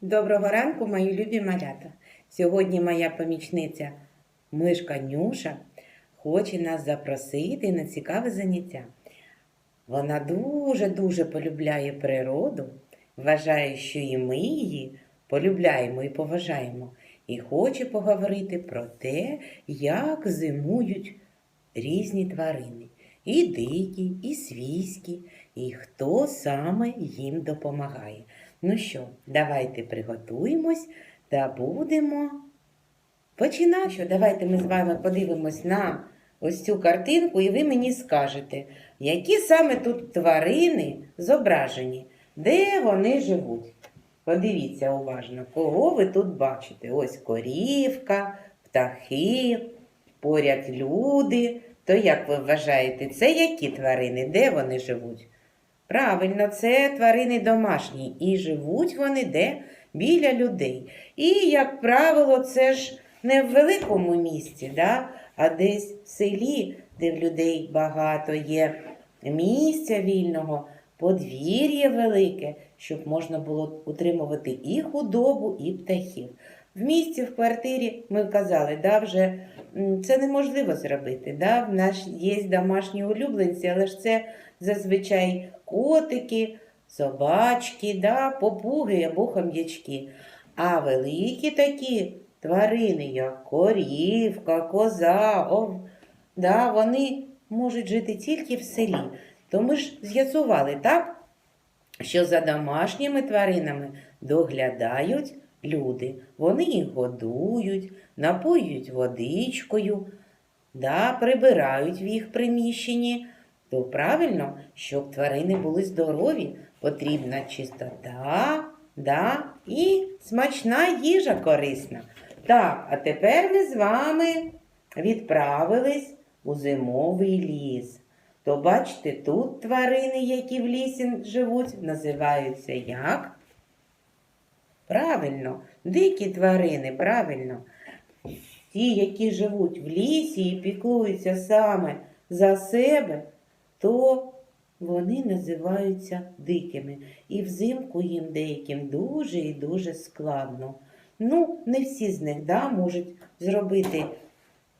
Доброго ранку, мої любі малята. Сьогодні моя помічниця Мишка Нюша хоче нас запросити на цікаве заняття. Вона дуже-дуже полюбляє природу, вважає, що і ми її полюбляємо і поважаємо, і хоче поговорити про те, як зимують різні тварини. І дикі, і свійські, і хто саме їм допомагає. Ну що, давайте приготуємось та будемо починати. Що, давайте ми з вами подивимось на ось цю картинку, і ви мені скажете, які саме тут тварини зображені, де вони живуть. Подивіться уважно, кого ви тут бачите. Ось корівка, птахи, поряд люди. То як ви вважаєте, це які тварини? Де вони живуть? Правильно, це тварини домашні, і живуть вони де біля людей. І, як правило, це ж не в великому місті, да? а десь в селі, де в людей багато є місця вільного, подвір'я велике, щоб можна було утримувати і худобу, і птахів. В місті, в квартирі ми казали, да, вже це неможливо зробити. Да? В нас є домашні улюбленці, але ж це зазвичай котики, собачки, да, попуги або хом'ячки. А великі такі тварини, як корівка, коза, ов, да, вони можуть жити тільки в селі. То ми ж з'ясували, так? що за домашніми тваринами доглядають люди. Вони їх годують, напоюють водичкою, да, прибирають в їх приміщенні. То правильно, щоб тварини були здорові, потрібна чистота да, і смачна їжа корисна. Так, а тепер ми з вами відправились у зимовий ліс. То бачите, тут тварини, які в лісі живуть, називаються як? Правильно, дикі тварини, правильно. Ті, які живуть в лісі і піклуються саме за себе, то вони називаються дикими. І взимку їм деяким дуже і дуже складно. Ну, не всі з них да, можуть зробити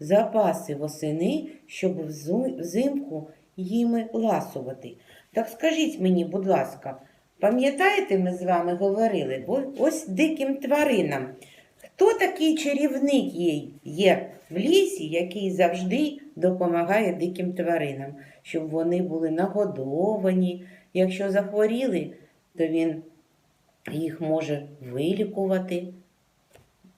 запаси восени, щоб взимку їми ласувати. Так скажіть мені, будь ласка, пам'ятаєте, ми з вами говорили, О- ось диким тваринам. Хто такий чарівник є в лісі, який завжди допомагає диким тваринам, щоб вони були нагодовані. Якщо захворіли, то він їх може вилікувати.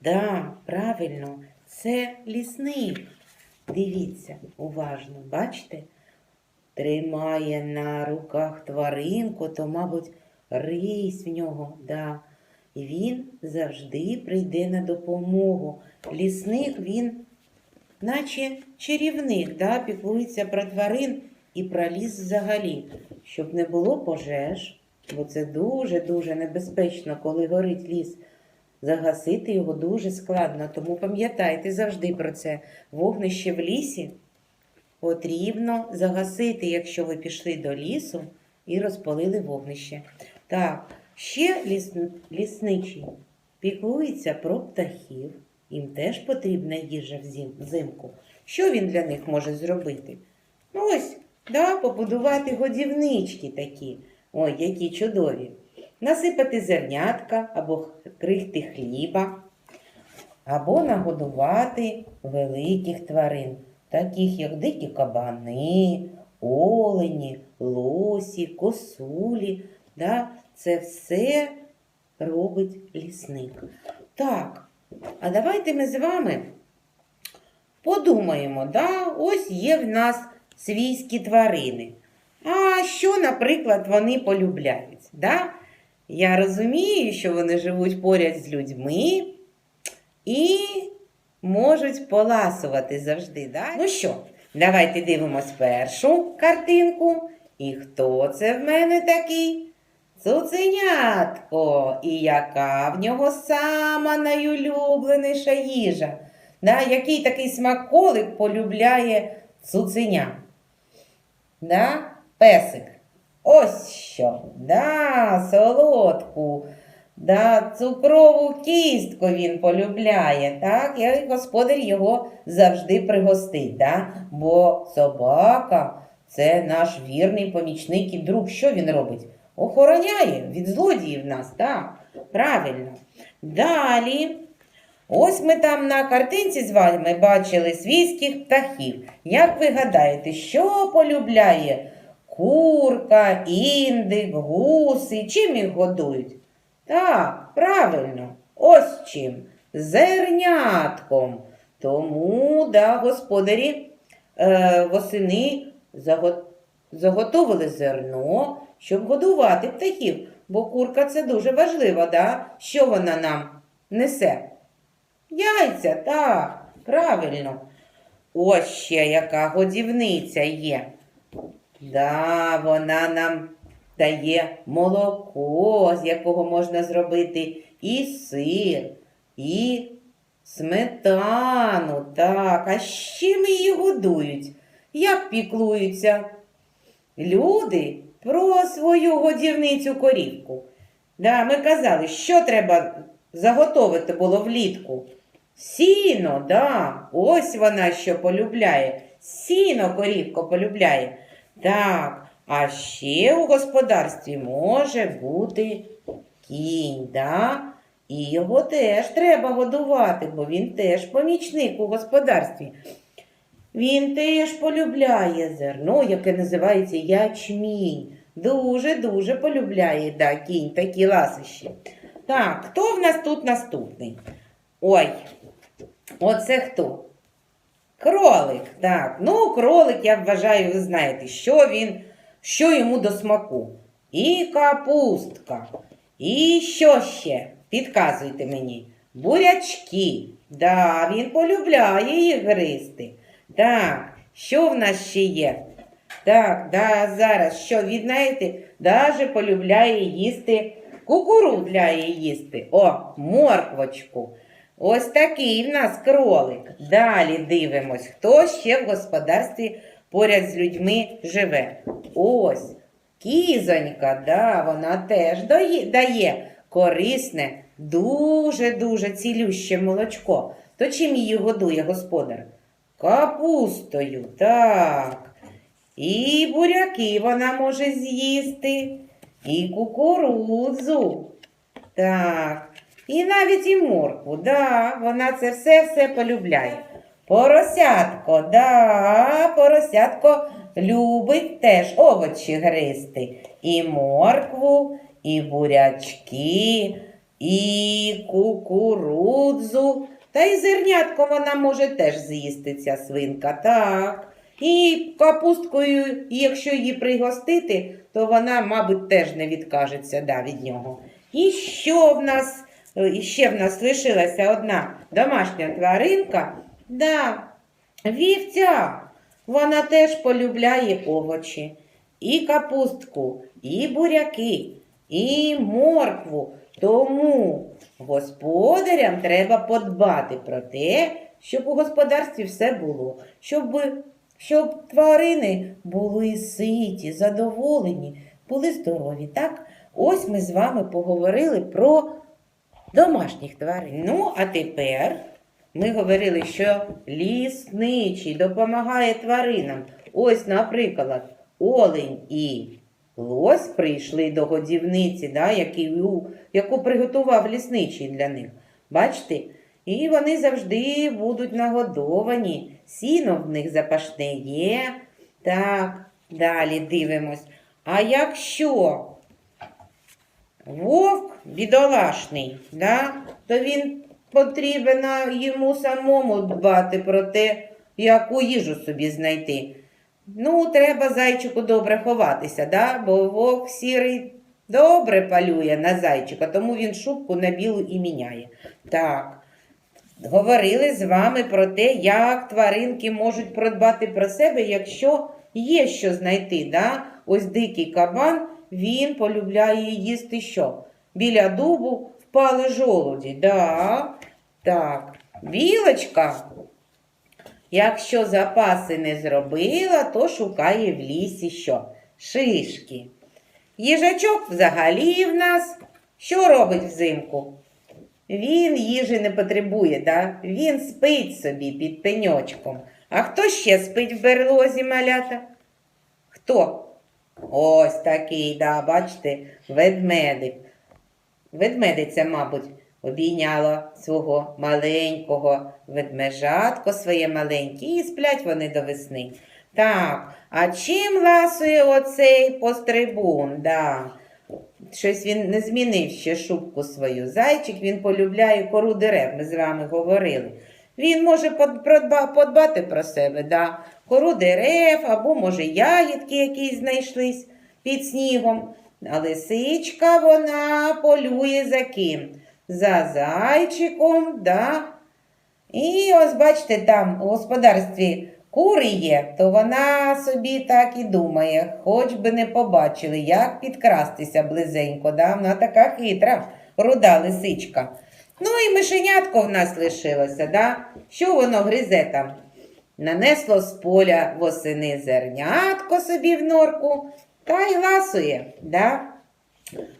Да, правильно, це лісник. Дивіться, уважно, бачите? Тримає на руках тваринку, то, мабуть, рись в нього, да. І він завжди прийде на допомогу. Лісник він, наче чарівник, да, піклується про тварин і про ліс взагалі, щоб не було пожеж, бо це дуже-дуже небезпечно, коли горить ліс. Загасити його дуже складно, тому пам'ятайте завжди про це. Вогнище в лісі потрібно загасити, якщо ви пішли до лісу і розпалили вогнище. Так, ще ліс... лісничий піклується про птахів. Їм теж потрібна їжа взимку. Що він для них може зробити? Ну ось, да, побудувати годівнички такі, ой, які чудові. Насипати зернятка або крихти хліба, або нагодувати великих тварин, таких як дикі кабани, олені, лосі, косулі. Да? Це все робить лісник. Так, а давайте ми з вами подумаємо, да? ось є в нас свійські тварини. А що, наприклад, вони полюбляють? Да? Я розумію, що вони живуть поряд з людьми і можуть поласувати завжди. Да? Ну що, давайте дивимось першу картинку. І хто це в мене такий? Цуценятко. І яка в нього сама найулюбленіша їжа? Да? Який такий смаколик полюбляє цуценя? Да? Песик. Ось що, да, солодку Да, цукрову кістку він полюбляє, так? І господар його завжди пригостить, да? бо собака це наш вірний помічник і друг. Що він робить? Охороняє від злодіїв нас, так? Правильно. Далі. Ось ми там на картинці з вами бачили свійських птахів. Як ви гадаєте, що полюбляє курка, індик, гуси? Чим їх годують? Так, правильно, ось чим. Зернятком. Тому, да, господарі е, восени заго- заготовили зерно, щоб годувати птахів. Бо курка це дуже важливо, да? Що вона нам несе? Яйця, так, правильно. Ось ще яка годівниця є. Да, вона нам дає молоко, з якого можна зробити і сир, і сметану. Так, а з чим її годують? Як піклуються люди про свою годівницю корівку? Да, ми казали, що треба заготовити було влітку. Сіно, да, ось вона що полюбляє. Сіно корівко полюбляє. Так, а ще у господарстві може бути кінь, да? І його теж треба годувати, бо він теж помічник у господарстві. Він теж полюбляє зерно, яке називається ячмінь. Дуже-дуже полюбляє да, кінь такі ласощі. Так, хто в нас тут наступний? Ой, оце хто? Кролик, так. Ну, кролик, я вважаю, ви знаєте, що він, що йому до смаку. І капустка. І що ще? Підказуйте мені. Бурячки. Да, він полюбляє їх гристи. Так, що в нас ще є? Так, да, зараз що він, знаєте, даже полюбляє їсти кукурудляє їсти. О, морквочку. Ось такий в нас кролик. Далі дивимось, хто ще в господарстві поряд з людьми живе. Ось кізонька, да, вона теж дає корисне, дуже-дуже цілюще молочко. То чим її годує господар? Капустою, так. І буряки вона може з'їсти, і кукурудзу. Так. І навіть і моркву, да, вона це все-все полюбляє. Поросятко, да, поросятко любить теж овочі гристи. І моркву, і бурячки, і кукурудзу. Та й зернятко вона може теж з'їсти, ця свинка, так. І капусткою, якщо її пригостити, то вона, мабуть, теж не відкажеться да, від нього. І що в нас, і ще в нас лишилася одна домашня тваринка, да, вівця. Вона теж полюбляє овочі, і капустку, і буряки, і моркву. Тому господарям треба подбати про те, щоб у господарстві все було, щоб, щоб тварини були ситі, задоволені, були здорові. Так, ось ми з вами поговорили про домашніх тварин. Ну, а тепер ми говорили, що лісничий допомагає тваринам. Ось, наприклад, олень і лось прийшли до годівниці, да, які, яку приготував лісничий для них. Бачите? І вони завжди будуть нагодовані. Сіно в них запашне є. Так, далі дивимось. А якщо вовк бідолашний, да, то він потрібен йому самому дбати про те, яку їжу собі знайти. Ну, треба зайчику добре ховатися, да? бо вовк сірий добре палює на зайчика, тому він шубку на білу і міняє. Так, говорили з вами про те, як тваринки можуть продбати про себе, якщо є що знайти. Да? Ось дикий кабан, він полюбляє їсти що? Біля дубу впали жолуді. Да? Так, білочка. Якщо запаси не зробила, то шукає в лісі що? Шишки. Їжачок взагалі в нас Що робить взимку? Він їжі не потребує, да? він спить собі під пеньочком. А хто ще спить в берлозі малята? Хто? Ось такий, да, бачите, ведмедик. Ведмедиця, мабуть, обійняла свого маленького ведмежатко своє маленьке, і сплять вони до весни. Так, а чим ласує оцей пострибун? Да. Щось він не змінив ще шубку свою. Зайчик він полюбляє кору дерев, ми з вами говорили. Він може подбати про себе, да. кору дерев, або, може, ягідки якісь знайшлись під снігом. А лисичка вона полює за ким? За зайчиком, да. І ось бачите, там у господарстві кури є, то вона собі так і думає, хоч би не побачили, як підкрастися близенько. Да? Вона така хитра, руда лисичка. Ну і мишенятко в нас лишилося, да? що воно гризе там? Нанесло з поля восени зернятко собі в норку та й ласує. Да?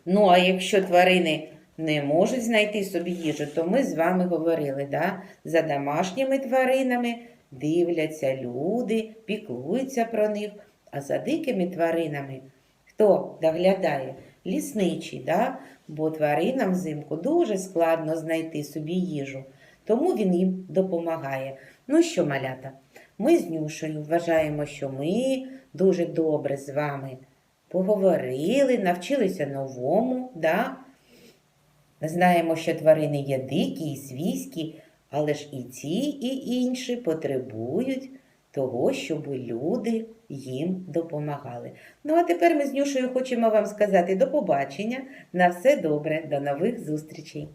Ну, а якщо тварини не можуть знайти собі їжу, то ми з вами говорили, да? за домашніми тваринами дивляться люди, піклуються про них, а за дикими тваринами хто доглядає? Лісничий, да? бо тваринам взимку дуже складно знайти собі їжу, тому він їм допомагає. Ну що, малята, ми з Нюшею вважаємо, що ми дуже добре з вами поговорили, навчилися новому, да? Знаємо, що тварини є дикі і свійські, але ж і ці, і інші потребують того, щоб люди їм допомагали. Ну, а тепер ми з Нюшею хочемо вам сказати до побачення. На все добре, до нових зустрічей!